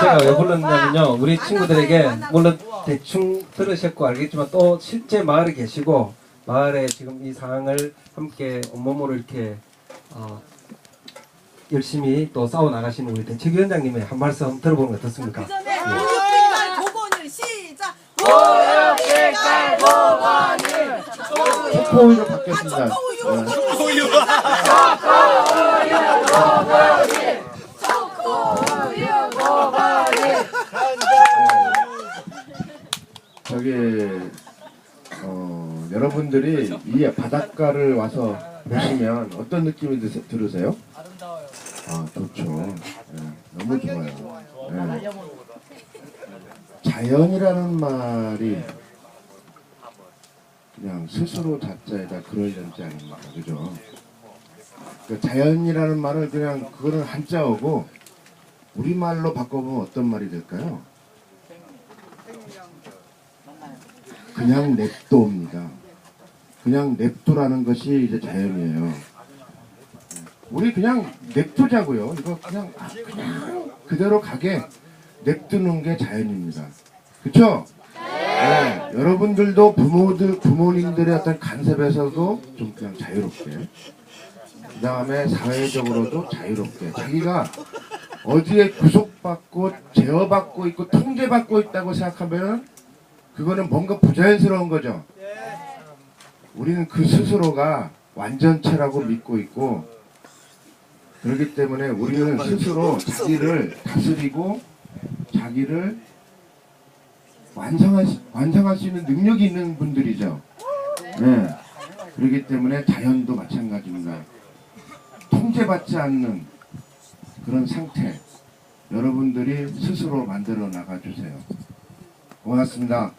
제가 왜 불렀냐면요. 우리 친구들에게 물론 대충 들으셨고 알겠지만 또 실제 마을에 계시고 마을에 지금 이 상황을 함께 온몸으로 이렇게 어, 열심히 또 싸워 나가시는 우리 대책 위원장님의 한 말씀 들어보는 거 어떻습니까? 그 전에 교육개발 복원을 시작. 초코우유로 바뀌었습니다. 네. 저기 어, 여러분들이 이 바닷가를 와서 보시면 어떤 느낌이 드, 들으세요? 아 좋죠. 예, 너무 좋아요. 예. 자연이라는 말이 그냥 스스로 자자에다 그러려지 아닙니까, 그죠? 그 자연이라는 말을 그냥 그거는 한자어고 우리 말로 바꿔보면 어떤 말이 될까요? 그냥 냅도입니다. 그냥 냅두라는 것이 이제 자연이에요. 우리 그냥 냅두자고요. 이거 그냥 아, 그냥 그대로 가게 냅두는 게 자연입니다. 그렇죠? 네, 여러분들도 부모들 부모님들의 어떤 간섭에서도 좀 그냥 자유롭게 그 다음에 사회적으로도 자유롭게 자기가 어디에 구속받고 제어받고 있고 통제받고 있다고 생각하면 그거는 뭔가 부자연스러운 거죠. 우리는 그 스스로가 완전체라고 믿고 있고 그렇기 때문에 우리는 스스로 자기를 다스리고 자기를 완성할, 수- 완성할 수 있는 능력이 있는 분들이죠. 네. 그렇기 때문에 자연도 마찬가지입니다. 통제받지 않는 그런 상태 여러분들이 스스로 만들어 나가 주세요. 고맙습니다.